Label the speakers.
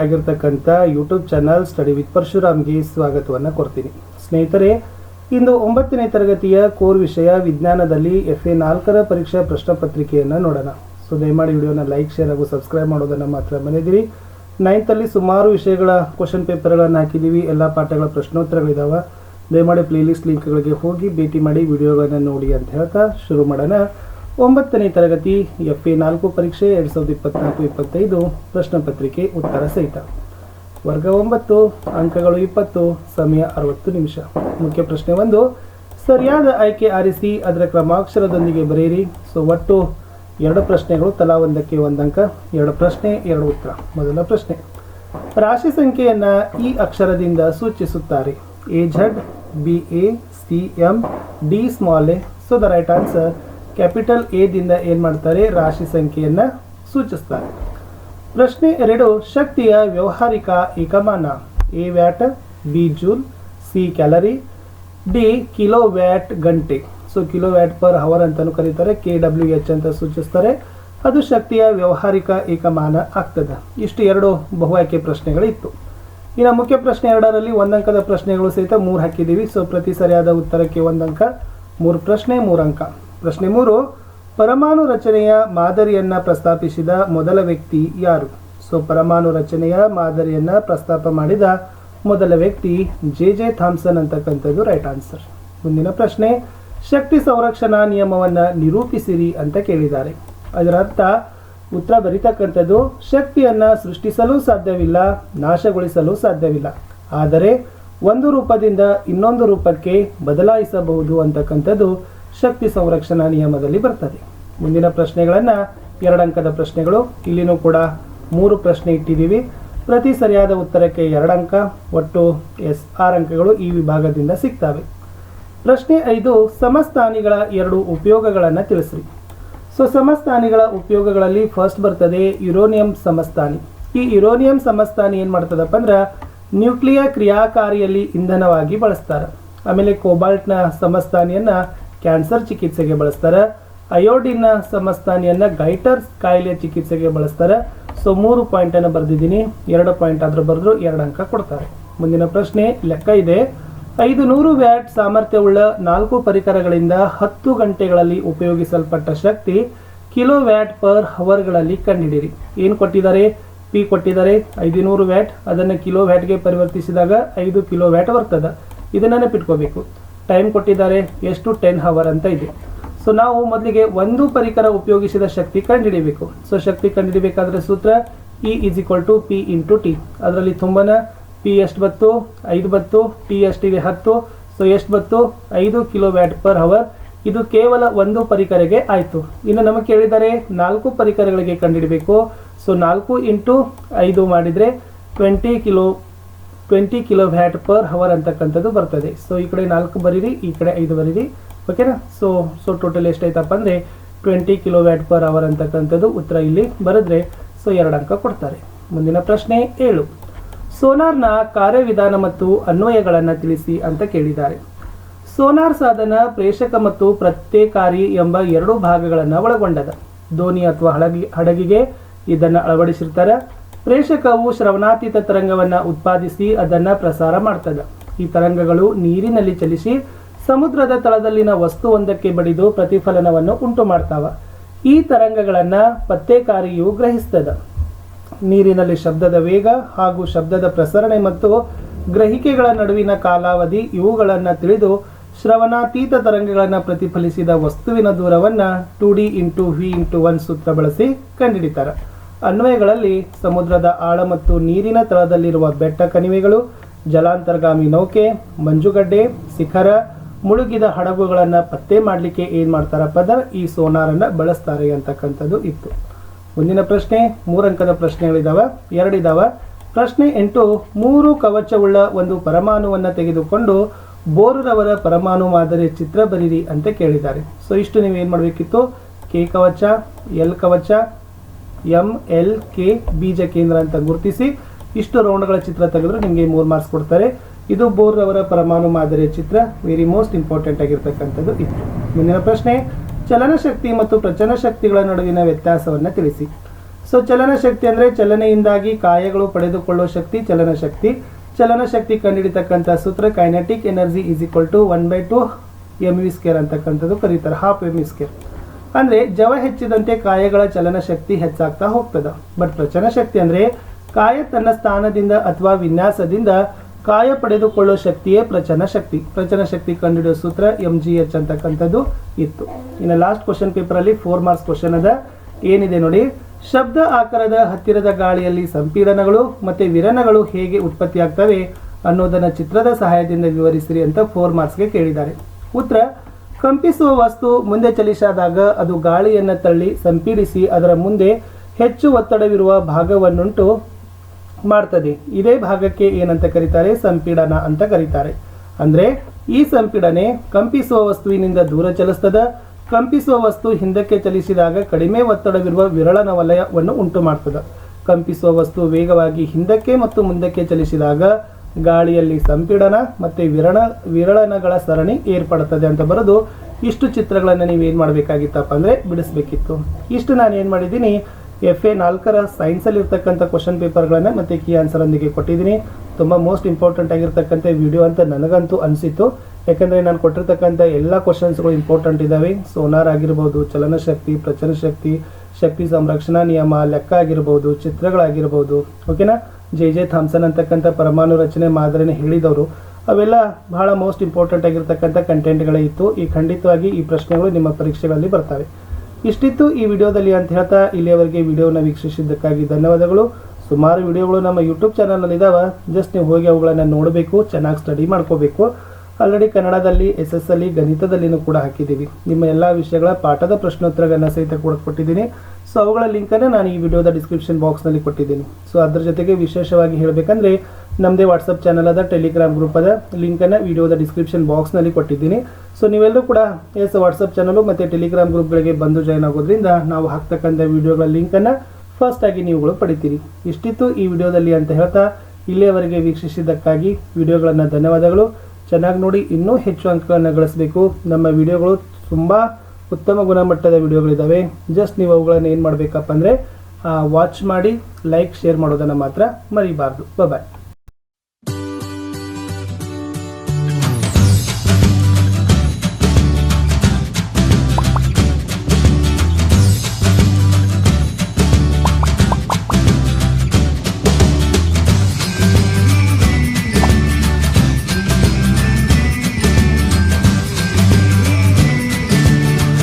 Speaker 1: ಆಗಿರ್ತಕ್ಕಂಥ YouTube channel study with ಪರಶುರಾಮ್ಗೆ ಸ್ವಾಗತವನ್ನು ಕೊಡ್ತೀನಿ. ಸ್ನೇಹಿತರೆ, ಇಂದು ಒಂಬತ್ತನೇ ತರಗತಿಯ ಕೋರ್ ವಿಷಯ ವಿಜ್ಞಾನದಲ್ಲಿ ಎಫ್ ಎ ನಾಲ್ಕರ ಪರೀಕ್ಷಾ ಪ್ರಶ್ನೆ ಪತ್ರಿಕೆಯನ್ನು ನೋಡೋಣ. ಸೊ ದಯಮಾಡಿ ವಿಡಿಯೋನ ಲೈಕ್ ಶೇರ್ ಹಾಗೂ ಸಬ್ಸ್ಕ್ರೈಬ್ ಮಾಡೋದನ್ನು ಮಾತ್ರ ಮನೆದಿರಿ ನೈನ್ತಲ್ಲಿ ಸುಮಾರು ವಿಷಯಗಳ ಕ್ವಶನ್ ಪೇಪರ್ಗಳನ್ನು ಹಾಕಿದ್ದೀವಿ ಎಲ್ಲ ಪಾಠಗಳ ಪ್ರಶ್ನೋತ್ತರಗಳಿದ್ದಾವೆ ದಯಮಾಡಿ ಪ್ಲೇಲಿಸ್ಟ್ ಲಿಂಕ್ಗಳಿಗೆ ಹೋಗಿ ಭೇಟಿ ಮಾಡಿ ವಿಡಿಯೋಗಳನ್ನು ನೋಡಿ ಅಂತ ಹೇಳ್ತಾ ಶುರು ಮಾಡೋಣ. ಒಂಬತ್ತನೇ ತರಗತಿ ಎಫ್ ಎ ನಾಲ್ಕು ಪರೀಕ್ಷೆ, ಎರಡು ಸಾವಿರದ ಇಪ್ಪತ್ನಾಲ್ಕು, ಇಪ್ಪತ್ತೈದು ಪ್ರಶ್ನೆ ಪತ್ರಿಕೆ, ಉತ್ತರ ಸಹಿತ. ವರ್ಗ ಒಂಬತ್ತು, ಅಂಕಗಳು ಇಪ್ಪತ್ತು, ಸಮಯ ಅರವತ್ತು ನಿಮಿಷ. ಮುಖ್ಯ ಪ್ರಶ್ನೆ ಒಂದು, ಸರಿಯಾದ ಆಯ್ಕೆ ಆರಿಸಿ, ಅದರ ಕ್ರಮಾಕ್ಷರದೊಂದಿಗೆ ಬರೆಯಿರಿ. ಸೊ ಒಟ್ಟು ಎರಡು ಪ್ರಶ್ನೆಗಳು, ತಲಾ ಒಂದಕ್ಕೆ ಒಂದು ಅಂಕ, ಎರಡು ಪ್ರಶ್ನೆ, ಎರಡು ಉತ್ತರ. ಮೊದಲ ಪ್ರಶ್ನೆ, ರಾಶಿ ಸಂಖ್ಯೆಯನ್ನು ಈ ಅಕ್ಷರದಿಂದ ಸೂಚಿಸುತ್ತಾರೆ. A Z B A C M D small A so the right answer capital ಎದಿಂದ ಏನು ಮಾಡ್ತಾರೆ? ರಾಶಿ ಸಂಖ್ಯೆಯನ್ನು ಸೂಚಿಸ್ತಾರೆ. ಪ್ರಶ್ನೆ ಎರಡು, ಶಕ್ತಿಯ ವ್ಯವಹಾರಿಕ ಏಕಮಾನ. A watt, B joule, C calorie, D kilo watt ಗಂಟೆ. So kilo watt per hour ಅಂತಲೂ ಕರೀತಾರೆ, ಕೆ ಡಬ್ಲ್ಯೂ ಎಚ್ ಅಂತ ಸೂಚಿಸ್ತಾರೆ. ಅದು ಶಕ್ತಿಯ ವ್ಯವಹಾರಿಕ ಏಕಮಾನ ಆಗ್ತದೆ. ಇಷ್ಟು ಎರಡು ಬಹು ಆಯ್ಕೆ ಪ್ರಶ್ನೆಗಳಿತ್ತು. ಇನ್ನು ಮುಖ್ಯ ಪ್ರಶ್ನೆ ಎರಡರಲ್ಲಿ ಒಂದಂಕದ ಪ್ರಶ್ನೆಗಳು ಸಹಿತ ಮೂರು ಹಾಕಿದ್ದೀವಿ. ಸೊ ಪ್ರತಿ ಸರಿಯಾದ ಉತ್ತರಕ್ಕೆ ಒಂದಂಕ, ಮೂರು ಪ್ರಶ್ನೆ ಮೂರು ಅಂಕ. ಪ್ರಶ್ನೆ ಮೂರು, ಪರಮಾಣು ರಚನೆಯ ಮಾದರಿಯನ್ನ ಪ್ರಸ್ತಾಪಿಸಿದ ಮೊದಲ ವ್ಯಕ್ತಿ ಯಾರು? ಸೊ ಪರಮಾಣು ರಚನೆಯ ಮಾದರಿಯನ್ನ ಪ್ರಸ್ತಾಪ ಮಾಡಿದ ಮೊದಲ ವ್ಯಕ್ತಿ ಜೆ ಜೆ ಥಾಮ್ಸನ್ ಅಂತಕ್ಕಂಥದ್ದು ರೈಟ್ ಆನ್ಸರ್ ಮುಂದಿನ ಪ್ರಶ್ನೆ, ಶಕ್ತಿ ಸಂರಕ್ಷಣಾ ನಿಯಮವನ್ನ ನಿರೂಪಿಸಿರಿ ಅಂತ ಕೇಳಿದ್ದಾರೆ. ಅದರ ಅರ್ಥ, ಉತ್ತರ ಬರಿತಕ್ಕಂಥದ್ದು, ಶಕ್ತಿಯನ್ನ ಸೃಷ್ಟಿಸಲು ಸಾಧ್ಯವಿಲ್ಲ, ನಾಶಗೊಳಿಸಲು ಸಾಧ್ಯವಿಲ್ಲ. ಆದರೆ, ಒಂದು ರೂಪದಿಂದ ಇನ್ನೊಂದು ರೂಪಕ್ಕೆ ಬದಲಾಯಿಸಬಹುದು ಅಂತಕ್ಕಂಥದ್ದು ಶಕ್ತಿ ಸಂರಕ್ಷಣಾ ನಿಯಮದಲ್ಲಿ ಬರ್ತದೆ. ಮುಂದಿನ ಪ್ರಶ್ನೆಗಳನ್ನು ಎರಡಂಕದ ಪ್ರಶ್ನೆಗಳು. ಇಲ್ಲಿನೂ ಕೂಡ ಮೂರು ಪ್ರಶ್ನೆ ಇಟ್ಟಿದ್ದೀವಿ. ಪ್ರತಿ ಸರಿಯಾದ ಉತ್ತರಕ್ಕೆ ಎರಡು ಅಂಕ, ಒಟ್ಟು ಎಸ್ ಆರ್ ಅಂಕಗಳು ಈ ವಿಭಾಗದಿಂದ ಸಿಗ್ತವೆ. ಪ್ರಶ್ನೆ ಐದು, ಸಮಸ್ಥಾನಿಗಳ ಎರಡು ಉಪಯೋಗಗಳನ್ನು ತಿಳಿಸ್ರಿ. ಸೊ, ಸಮಸ್ಥಾನಿಗಳ ಉಪಯೋಗಗಳಲ್ಲಿ ಫಸ್ಟ್ ಬರ್ತದೆ ಯುರೋನಿಯಂ ಸಮಸ್ಥಾನಿ. ಈ ಯುರೋನಿಯಂ ಸಮಸ್ಥಾನಿ ಏನು ಮಾಡ್ತದಪ್ಪ ಅಂದ್ರೆ ನ್ಯೂಕ್ಲಿಯ ಕ್ರಿಯಾಕಾರಿಯಲ್ಲಿ ಇಂಧನವಾಗಿ ಬಳಸ್ತಾರೆ. ಆಮೇಲೆ ಕೋಬಾಲ್ಟ್ನ ಸಮಸ್ಥಾನಿಯನ್ನು ಕ್ಯಾನ್ಸರ್ ಚಿಕಿತ್ಸೆಗೆ ಬಳಸ್ತಾರೆ. ಅಯೋಡಿನ್ನ ಸಮಸ್ಥಾನಿಯನ್ನು ಗೈಟರ್ಸ್ ಕಾಯಿಲೆ ಚಿಕಿತ್ಸೆಗೆ ಬಳಸ್ತಾರೆ. ಸೊ, ಮೂರು ಪಾಯಿಂಟನ್ನು ಬರೆದಿದ್ದೀನಿ. ಎರಡು ಪಾಯಿಂಟ್ ಆದರೂ ಬರೆದ್ರು ಎರಡು ಅಂಕ ಕೊಡ್ತಾರೆ. ಮುಂದಿನ ಪ್ರಶ್ನೆ ಲೆಕ್ಕ ಇದೆ. ಐದು ನೂರು ವ್ಯಾಟ್ ಸಾಮರ್ಥ್ಯವುಳ್ಳ ನಾಲ್ಕು ಪರಿಕರಗಳಿಂದ ಹತ್ತು ಗಂಟೆಗಳಲ್ಲಿ ಉಪಯೋಗಿಸಲ್ಪಟ್ಟ ಶಕ್ತಿ ಕಿಲೋ ವ್ಯಾಟ್ ಪರ್ ಹವರ್ಗಳಲ್ಲಿ ಕಂಡುಹಿಡಿಯಿರಿ. ಏನು ಕೊಟ್ಟಿದ್ದಾರೆ? ಪಿ ಕೊಟ್ಟಿದ್ದಾರೆ. ಐದುನೂರು ವ್ಯಾಟ್. ಅದನ್ನು ಕಿಲೋ ವ್ಯಾಟ್ಗೆ ಪರಿವರ್ತಿಸಿದಾಗ ಐದು ಕಿಲೋ ವ್ಯಾಟ್ ಬರ್ತದೆ. ಇದನ್ನು ನೆನಪಿಟ್ಕೋಬೇಕು. ಟೈಮ್ ಕೊಟ್ಟಿದ್ದಾರೆ, ಎಷ್ಟು ಟೆನ್ ಹವರ್ ಅಂತ ಇದೆ. ಸೊ ನಾವು ಮೊದಲಿಗೆ ಒಂದು ಪರಿಕರ ಉಪಯೋಗಿಸಿದ ಶಕ್ತಿ ಕಂಡುಹಿಡಿಬೇಕು. ಸೊ ಶಕ್ತಿ ಕಂಡುಹಿಡಿಬೇಕಾದ್ರೆ ಸೂತ್ರ E is equal to P into T ಅದರಲ್ಲಿ ತುಂಬನ ಪಿ ಎಷ್ಟು ಬತ್ತು? ಐದು ಬತ್ತು. ಟಿ ಎಷ್ಟಿದೆ ಹತ್ತು? ಸೊ ಎಷ್ಟು ಬತ್ತು? ಐದು ಕಿಲೋ ವ್ಯಾಟ್ ಪರ್ ಹವರ್ ಇದು ಕೇವಲ ಒಂದು ಪರಿಕರಗೆ ಆಯಿತು. ಇನ್ನು ನಮಗೆ ಕೇಳಿದರೆ ನಾಲ್ಕು ಪರಿಕರಗಳಿಗೆ ಕಂಡುಹಿಡಬೇಕು. ಸೊ ನಾಲ್ಕು ಇಂಟು ಐದು ಮಾಡಿದರೆ twenty kilo twenty kilo watt per hour ಅಂತಕ್ಕಂಥದ್ದು ಬರ್ತದೆ. ಸೊ ಈ ಕಡೆ ನಾಲ್ಕು ಬರೀರಿ, ಈ ಕಡೆ ಐದು ಬರೀರಿ. ಓಕೆನಾ ಸೊ ಸೊ ಟೋಟಲ್ ಎಷ್ಟಾಯ್ತಪ್ಪ ಅಂದರೆ twenty kilo watt per hour ಅಂತಕ್ಕಂಥದ್ದು ಉತ್ತರ ಇಲ್ಲಿ ಬರೆದ್ರೆ ಸೊ ಎರಡು ಅಂಕ ಕೊಡ್ತಾರೆ. ಮುಂದಿನ ಪ್ರಶ್ನೆ ಏಳು. ಸೋನಾರ್ನ ಕಾರ್ಯವಿಧಾನ ಮತ್ತು ಅನ್ವಯಗಳನ್ನು ತಿಳಿಸಿ ಅಂತ ಕೇಳಿದ್ದಾರೆ. ಸೋನಾರ್ ಸಾಧನ ಪ್ರೇಷಕ ಮತ್ತು ಪ್ರತ್ಯೇಕಾರಿ ಎಂಬ ಎರಡು ಭಾಗಗಳನ್ನು ಒಳಗೊಂಡದ. ದೋಣಿ ಅಥವಾ ಹಡಗಿ ಹಡಗಿಗೆ ಇದನ್ನು ಅಳವಡಿಸಿರ್ತಾರೆ. ಪ್ರೇಷಕವು ಶ್ರವಣಾತೀತ ತರಂಗವನ್ನು ಉತ್ಪಾದಿಸಿ ಅದನ್ನು ಪ್ರಸಾರ ಮಾಡ್ತದೆ. ಈ ತರಂಗಗಳು ನೀರಿನಲ್ಲಿ ಚಲಿಸಿ ಸಮುದ್ರದ ತಳದಲ್ಲಿನ ವಸ್ತುವೊಂದಕ್ಕೆ ಬಡಿದು ಪ್ರತಿಫಲನವನ್ನು ಉಂಟು ಮಾಡ್ತಾವ. ಈ ತರಂಗಗಳನ್ನು ಪತ್ತೆಕಾರಿಯು ಗ್ರಹಿಸ್ತದ. ನೀರಿನಲ್ಲಿ ಶಬ್ದದ ವೇಗ ಹಾಗೂ ಶಬ್ದದ ಪ್ರಸರಣೆ ಮತ್ತು ಗ್ರಹಿಕೆಗಳ ನಡುವಿನ ಕಾಲಾವಧಿ ಇವುಗಳನ್ನು ತಿಳಿದು ಶ್ರವಣಾತೀತ ತರಂಗಗಳನ್ನು ಪ್ರತಿಫಲಿಸಿದ ವಸ್ತುವಿನ ದೂರವನ್ನು two D into V into one ಸೂತ್ರ ಬಳಸಿ ಕಂಡುಹಿಡಿತಾರೆ. ಅನ್ವಯಗಳಲ್ಲಿ ಸಮುದ್ರದ ಆಳ ಮತ್ತು ನೀರಿನ ತಳದಲ್ಲಿರುವ ಬೆಟ್ಟ ಕಣಿವೆಗಳು, ಜಲಾಂತರ್ಗಾಮಿ ನೌಕೆ, ಮಂಜುಗಡ್ಡೆ, ಶಿಖರ, ಮುಳುಗಿದ ಹಡಗುಗಳನ್ನು ಪತ್ತೆ ಮಾಡಲಿಕ್ಕೆ ಏನು ಮಾಡ್ತಾರಪ್ಪ ಅಂದ್ರೆ ಈ ಸೋನಾರನ್ನು ಬಳಸ್ತಾರೆ ಅಂತಕ್ಕಂಥದ್ದು ಇತ್ತು. ಮುಂದಿನ ಪ್ರಶ್ನೆ, ಮೂರಂಕದ ಪ್ರಶ್ನೆಗಳಿದಾವೆ ಎರಡಿದ್ದಾವೆ ಪ್ರಶ್ನೆ ಎಂಟು, ಮೂರು ಕವಚವುಳ್ಳ ಒಂದು ಪರಮಾಣುವನ್ನು ತೆಗೆದುಕೊಂಡು ಬೋರುರವರ ಪರಮಾಣು ಮಾದರಿ ಚಿತ್ರ ಬರೀರಿ ಅಂತ ಕೇಳಿದ್ದಾರೆ. ಸೊ ಇಷ್ಟು ನೀವು ಏನು ಮಾಡಬೇಕಿತ್ತು? ಕೆ ಕವಚ, ಎಲ್ ಕವಚ ಎಂ ಎಲ್ ಕೆ ಬೀಜ ಕೇಂದ್ರ ಅಂತ ಗುರುತಿಸಿ ಇಷ್ಟು ರೌಂಡ್ಗಳ ಚಿತ್ರ ತೆಗೆದ್ರೆ ನಿಮಗೆ ಮೂರು ಮಾರ್ಕ್ಸ್ ಕೊಡ್ತಾರೆ. ಇದು ಬೋರ್ ಅವರ ಪರಮಾಣು ಮಾದರಿಯ ಚಿತ್ರ. ವೆರಿ ಮೋಸ್ಟ್ ಇಂಪಾರ್ಟೆಂಟ್ ಆಗಿರ್ತಕ್ಕಂಥದ್ದು ಇತ್ತು ಮುಂದಿನ ಪ್ರಶ್ನೆ, ಚಲನಶಕ್ತಿ ಮತ್ತು ಪ್ರಚನ ಶಕ್ತಿಗಳ ನಡುವಿನ ವ್ಯತ್ಯಾಸವನ್ನು ತಿಳಿಸಿ. ಸೊ ಚಲನಶಕ್ತಿ ಅಂದರೆ ಚಲನೆಯಿಂದಾಗಿ ಕಾಯಗಳು ಪಡೆದುಕೊಳ್ಳುವ ಶಕ್ತಿ ಚಲನಶಕ್ತಿ. ಚಲನಶಕ್ತಿ ಕಂಡುಹಿಡಿತಕ್ಕಂಥ ಸೂತ್ರ kinetic energy is equal to one by two M V square ಅಂತಕ್ಕಂಥದ್ದು ಕರೀತಾರೆ. ಹಾಫ್ ಎಂ ವಿ ಸ್ಕೇರ್ ಅಂದರೆ ಜವ ಹೆಚ್ಚಿದಂತೆ ಕಾಯಗಳ ಚಲನಶಕ್ತಿ ಹೆಚ್ಚಾಗ್ತಾ ಹೋಗ್ತದೆ. ಬಟ್ ಪ್ರಚನ ಶಕ್ತಿ ಅಂದರೆ ಕಾಯ ತನ್ನ ಸ್ಥಾನದಿಂದ ಅಥವಾ ವಿನ್ಯಾಸದಿಂದ ಕಾಯ ಪಡೆದುಕೊಳ್ಳೋ ಶಕ್ತಿಯೇ ಪ್ರಚನ ಶಕ್ತಿ. ಪ್ರಚನ ಶಕ್ತಿ ಕಂಡುಹಿಡಿಯೋ ಸೂತ್ರ ಎಂ ಜಿ ಎಚ್ ಅಂತಕ್ಕಂಥದ್ದು ಇತ್ತು. ಇನ್ನು ಲಾಸ್ಟ್ ಕ್ವಶನ್ ಪೇಪರಲ್ಲಿ ಫೋರ್ ಮಾರ್ಕ್ಸ್ ಕ್ವಶನ್ ಅದ. ಏನಿದೆ ನೋಡಿ? ಶಬ್ದ ಆಕಾರದ ಹತ್ತಿರದ ಗಾಳಿಯಲ್ಲಿ ಸಂಪೀಡನಗಳು ಮತ್ತೆ ವಿರನಗಳು ಹೇಗೆ ಉತ್ಪತ್ತಿಯಾಗ್ತವೆ ಅನ್ನೋದನ್ನ ಚಿತ್ರದ ಸಹಾಯದಿಂದ ವಿವರಿಸಿರಿ ಅಂತ ಫೋರ್ ಮಾರ್ಕ್ಸ್ಗೆ ಕೇಳಿದ್ದಾರೆ. ಉತ್ತರ ಕಂಪಿಸುವ ವಸ್ತು ಮುಂದೆ ಚಲಿಸಾದಾಗ ಅದು ಗಾಳಿಯನ್ನು ತಳ್ಳಿ ಸಂಪೀಡಿಸಿ ಅದರ ಮುಂದೆ ಹೆಚ್ಚು ಒತ್ತಡವಿರುವ ಭಾಗವನ್ನುಂಟು ಮಾಡ್ತದೆ. ಇದೇ ಭಾಗಕ್ಕೆ ಏನಂತ ಕರೀತಾರೆ? ಸಂಪೀಡನ ಅಂತ ಕರೀತಾರೆ. ಅಂದ್ರೆ ಈ ಸಂಪೀಡನೆ ಕಂಪಿಸುವ ವಸ್ತುವಿನಿಂದ ದೂರ ಚಲಿಸ್ತದ, ಕಂಪಿಸುವ ವಸ್ತು ಹಿಂದಕ್ಕೆ ಚಲಿಸಿದಾಗ ಕಡಿಮೆ ಒತ್ತಡವಿರುವ ವಿರಳನ ವಲಯವನ್ನು ಉಂಟು ಮಾಡ್ತದೆ ಕಂಪಿಸುವ ವಸ್ತು ವೇಗವಾಗಿ ಹಿಂದಕ್ಕೆ ಮತ್ತು ಮುಂದಕ್ಕೆ ಚಲಿಸಿದಾಗ ಗಾಳಿಯಲ್ಲಿ ಸಂಪೀಡನ ಮತ್ತೆ ವಿರಳ ವಿರಳನಗಳ ಸರಣಿ ಏರ್ಪಡುತ್ತದೆ ಅಂತ ಬರೆದು ಇಷ್ಟು ಚಿತ್ರಗಳನ್ನು ನೀವು ಏನು ಮಾಡಬೇಕಾಗಿತ್ತಪ್ಪ ಅಂದರೆ ಬಿಡಿಸ್ಬೇಕಿತ್ತು. ಇಷ್ಟು ನಾನು ಏನು ಮಾಡಿದ್ದೀನಿ ಎಫ್ ಎ ನಾಲ್ಕರ ಸೈನ್ಸಲ್ಲಿ ಇರ್ತಕ್ಕಂಥ ಕ್ವಶನ್ ಪೇಪರ್ಗಳನ್ನು ಮತ್ತು ಕೀ ಆನ್ಸರೊಂದಿಗೆ ಕೊಟ್ಟಿದ್ದೀನಿ. ತುಂಬ ಮೋಸ್ಟ್ ಇಂಪಾರ್ಟೆಂಟ್ ಆಗಿರ್ತಕ್ಕಂಥ ವಿಡಿಯೋ ಅಂತ ನನಗಂತೂ ಅನಿಸಿತ್ತು. ಯಾಕಂದರೆ ನಾನು ಕೊಟ್ಟಿರ್ತಕ್ಕಂಥ ಎಲ್ಲ ಕ್ವಶನ್ಸ್ಗಳು ಇಂಪಾರ್ಟೆಂಟ್ ಇದ್ದಾವೆ ಸೋನಾರ್ ಆಗಿರ್ಬೋದು ಚಲನಶಕ್ತಿ ಪ್ರಚಲನ ಶಕ್ತಿ ಶಕ್ತಿ ಸಂರಕ್ಷಣಾ ನಿಯಮ, ಲೆಕ್ಕ ಆಗಿರ್ಬೋದು, ಚಿತ್ರಗಳಾಗಿರ್ಬೋದು ಓಕೆನಾ ಜೆ ಜೆ ಥಾಮ್ಸನ್ ಅಂತಕ್ಕಂಥ ಪರಮಾಣು ರಚನೆ ಮಾದರಿನ ಹೇಳಿದವರು, ಅವೆಲ್ಲ ಬಹಳ ಮೋಸ್ಟ್ ಇಂಪಾರ್ಟೆಂಟ್ ಆಗಿರ್ತಕ್ಕಂಥ ಕಂಟೆಂಟ್ಗಳೇ ಇತ್ತು. ಈ ಖಂಡಿತವಾಗಿ ಈ ಪ್ರಶ್ನೆಗಳು ನಿಮ್ಮ ಪರೀಕ್ಷೆಗಳಲ್ಲಿ ಬರ್ತವೆ. ಇಷ್ಟಿತ್ತು ಈ ವಿಡಿಯೋದಲ್ಲಿ ಅಂತ ಹೇಳ್ತಾ ಇಲ್ಲಿಯವರೆಗೆ ವಿಡಿಯೋನ ವೀಕ್ಷಿಸಿದ್ದಕ್ಕಾಗಿ ಧನ್ಯವಾದಗಳು. ಸುಮಾರು ವಿಡಿಯೋಗಳು ನಮ್ಮ ಯೂಟ್ಯೂಬ್ ಚಾನಲ್ನಲ್ಲಿ ಇದಾವೆ ಜಸ್ಟ್ ನೀವು ಹೋಗಿ ಅವುಗಳನ್ನು ನೋಡಬೇಕು, ಚೆನ್ನಾಗಿ ಸ್ಟಡಿ ಮಾಡ್ಕೋಬೇಕು. ಆಲ್ರೆಡಿ ಕನ್ನಡದಲ್ಲಿ ಎಸ್ ಎಸ್ ಅಲ್ಲಿ ಗಣಿತದಲ್ಲಿನೂ ಕೂಡ ಹಾಕಿದ್ದೀವಿ. ನಿಮ್ಮ ಎಲ್ಲ ವಿಷಯಗಳ ಪಾಠದ ಪ್ರಶ್ನೋತ್ತರಗಳನ್ನು ಸಹಿತ ಕೂಡ ಕೊಟ್ಟಿದ್ದೀನಿ. ಸೊ ಅವುಗಳ ಲಿಂಕನ್ನು ನಾನು ಈ ವಿಡಿಯೋದ ಡಿಸ್ಕ್ರಿಪ್ಷನ್ ಬಾಕ್ಸ್ನಲ್ಲಿ ಕೊಟ್ಟಿದ್ದೀನಿ. ಸೊ ಅದ್ರ ಜೊತೆಗೆ ವಿಶೇಷವಾಗಿ ಹೇಳಬೇಕಂದ್ರೆ ನಮ್ಮದೇ ವಾಟ್ಸಪ್ ಚಾನಲ್ ಅದ ಟೆಲಿಗ್ರಾಮ್ ಗ್ರೂಪ್ ಅದ. ಲಿಂಕನ್ನು ವಿಡಿಯೋದ ಡಿಸ್ಕ್ರಿಪ್ಷನ್ ಬಾಕ್ಸ್ನಲ್ಲಿ ಕೊಟ್ಟಿದ್ದೀನಿ. ಸೊ ನೀವೆಲ್ಲರೂ ಕೂಡ ಎಸ್ ವಾಟ್ಸಪ್ ಚಾನಲು ಮತ್ತು ಟೆಲಿಗ್ರಾಮ್ ಗ್ರೂಪ್ಗಳಿಗೆ ಬಂದು ಜಾಯ್ನ್ ಆಗೋದ್ರಿಂದ ನಾವು ಹಾಕ್ತಕ್ಕಂಥ ವಿಡಿಯೋಗಳ ಲಿಂಕನ್ನು ಫಸ್ಟ್ ಆಗಿ ನೀವುಗಳು ಪಡಿತೀರಿ. ಇಷ್ಟಿತ್ತು ಈ ವಿಡಿಯೋದಲ್ಲಿ ಅಂತ ಹೇಳ್ತಾ ಇಲ್ಲಿಯವರೆಗೆ ವೀಕ್ಷಿಸಿದ್ದಕ್ಕಾಗಿ ವಿಡಿಯೋಗಳನ್ನು ಧನ್ಯವಾದಗಳು. ಚೆನ್ನಾಗಿ ನೋಡಿ ಇನ್ನೂ ಹೆಚ್ಚು ಅಂಕಗಳನ್ನು ಗಳಿಸಬೇಕು. ನಮ್ಮ ವಿಡಿಯೋಗಳು ತುಂಬ ಉತ್ತಮ ಗುಣಮಟ್ಟದ ವಿಡಿಯೋಗಳಿದ್ದಾವೆ ಜಸ್ಟ್ ನೀವು ಅವುಗಳನ್ನು ಏನು ಮಾಡಬೇಕಪ್ಪ ಅಂದರೆ ವಾಚ್ ಮಾಡಿ ಲೈಕ್ ಶೇರ್ ಮಾಡೋದನ್ನು ಮಾತ್ರ ಮರಿಬಾರ್ದು. ಬಾಯ್